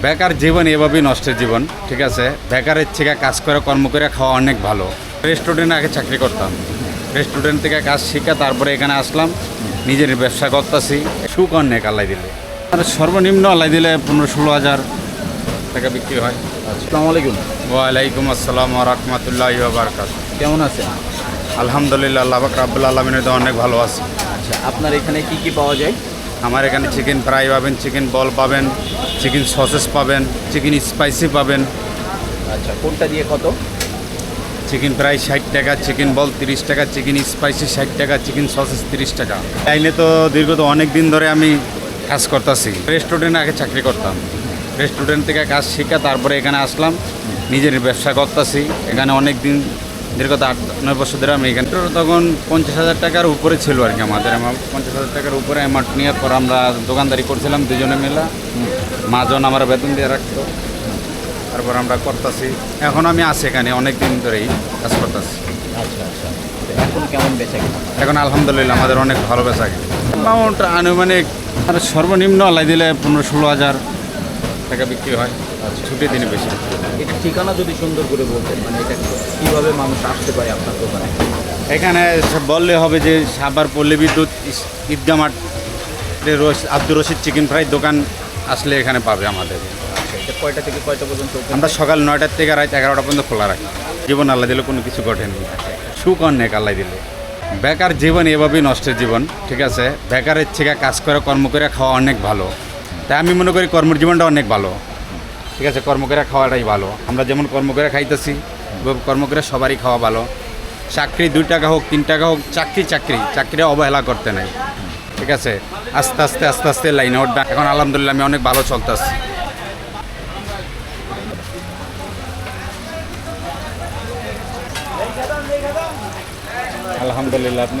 বেকার জীবন এভাবেই নষ্টের জীবন ঠিক আছে? বেকারের থেকে কাজ করে কর্ম করে খাওয়া অনেক ভালো। রেস্টুরেন্টে আগে চাকরি করতাম। রেস্টুরেন্ট থেকে কাজ শিখে তারপরে এখানে আসলাম। নিজের ব্যবসা করতেছি। সুখ অনেক আল্লাহ দিলে। আর সর্বনিম্ন আল্লাহ দিলে পনেরো ষোলো হাজার টাকা বিক্রি হয়। আসসালামু আলাইকুম। ওয়ালাইকুম আসসালাম রহমতুল্লাহ বারকাত। কেমন আছেন? আলহামদুলিল্লাহ আল্লাহ পাক রাব্বুল আলমিনের তো অনেক ভালো আছে। আচ্ছা আপনার এখানে কি কি পাওয়া যায়? আমার এখানে চিকেন ফ্রাই পাবেন চিকেন বল পাবেন চিকেন সসেস পাবেন চিকেন স্পাইসি পাবেন। আচ্ছা কোনটা দিয়ে কত? চিকেন ফ্রাই ষাট টাকা চিকেন বল তিরিশ টাকা চিকেন স্পাইসি ষাট টাকা চিকেন সসেস তিরিশ টাকা। লাইনে তো দীর্ঘত অনেক দিন ধরে আমি কাজ করতেছি। রেস্টুরেন্টে আগে চাকরি করতাম। রেস্টুরেন্ট থেকে কাজ শিখে তারপরে এখানে আসলাম। নিজের ব্যবসা করতেছি। এখানে অনেক দিন দীর্ঘত আট নয় বছর ধরে আমি এখানে। তখন পঞ্চাশ হাজার টাকার উপরে ছিল আর কি আমাদের। পঞ্চাশ হাজার টাকার উপরে অ্যামাউন্ট নেওয়ার পর আমরা দোকানদারি করছিলাম দুজনে মিলে। মাজন আমার বেতন দিয়ে রাখতো। তারপর আমরা করতেছি। এখন আমি আছি এখানে অনেক দিন ধরেই কাজ করতেছি। আচ্ছা আচ্ছা। এখন কেমন বেচা এখন আলহামদুলিল্লাহ আমাদের অনেক ভালো বেচা কিনে। অ্যামাউন্ট আনুমানিক আর সর্বনিম্ন আলাই দিলে পনেরো ষোলো হাজার টাকা বিক্রি হয়। ছুটির দিনে বেশি। এটা ঠিকানা যদি সুন্দর করে বলতেন মানে এটা কীভাবে মানুষ আসতে পারে আপনার দোকানে? এখানে বললে হবে যে সাবার পল্লী বিদ্যুৎ ঈদগা মাঠ আব্দুর রশিদ চিকেন ফ্রাই দোকান আসলে এখানে পাবে আমাদের। আচ্ছা কয়টা থেকে কয়টা পর্যন্ত আমরা সকাল নয়টার থেকে রাত এগারোটা পর্যন্ত খোলা রাখি। জীবন আল্লাহ দিলে কোনো কিছু ঘটেনি সুখ অনেক আল্লাহ দিলে। বেকার জীবন এভাবেই নষ্টের জীবন ঠিক আছে? বেকারের থেকে কাজ করে কর্ম করে খাওয়া অনেক ভালো। তাই আমি মনে করি কর্মজীবনটা অনেক ভালো। ঠিক আছে, কর্ম করে খাওয়াটাই ভালো। আমরা যেমন কর্ম করে খাইতেছি কর্ম করে সবারই খাওয়া ভালো। চাকরি দুই টাকা হোক, তিন টাকা হোক, চাকরি চাকরি। চাকরি অবহেলা করতে নাই। ঠিক আছে, আস্তে আস্তে আস্তে আস্তে লাইনে উঠবে এখন আলহামদুলিল্লাহ আমি অনেক ভালো চলতেছি। আলহামদুলিল্লাহ, আপনি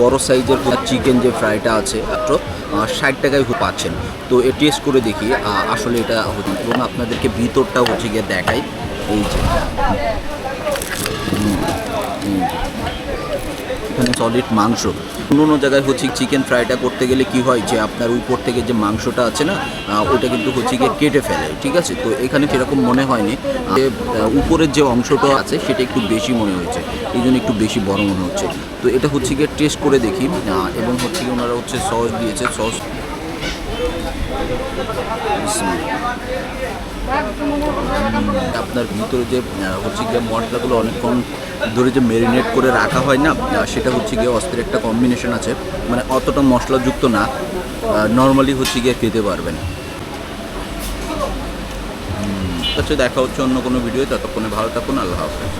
বড় সাইজের চিকেন যে ফ্রাইটা আছে, মাত্র ষাট টাকায় পাচ্ছেন। তো এ টেস্ট করে দেখি আসলে এটা হচ্ছে এবং আপনাদেরকে ভিতরটা হচ্ছে গিয়ে দেখাই। এই যে। সলিড মাংস। অন্য অন্য জায়গায় হচ্ছে চিকেন ফ্রাইটা করতে গেলে কি হয় যে আপনার উপর থেকে যে মাংসটা আছে না ওটা কিন্তু হচ্ছে গিয়ে কেটে ফেলে, ঠিক আছে? তো এখানে সেরকম মনে হয়নি। যে উপরের যে অংশটা আছে সেটা একটু বেশি মনে হয়েছে, এই জন্য একটু বেশি বড় মনে হচ্ছে। তো এটা হচ্ছে গিয়ে টেস্ট করে দেখি এবং হচ্ছে গিয়ে ওনারা হচ্ছে সস দিয়েছে সস আপনার ভিতরে যে হচ্ছে গিয়ে মশলাগুলো অনেকক্ষণ ধরে যে মেরিনেট করে রাখা হয় না সেটা হচ্ছে গিয়ে অস্ত্রের একটা কম্বিনেশন আছে। মানে অতটা মশলাযুক্ত না নর্মালি হচ্ছে গিয়ে খেতে পারবেন। আচ্ছা দেখা হচ্ছে অন্য কোনো ভিডিও ততক্ষণে ভালো থাকুন, আল্লাহ হাফেজ।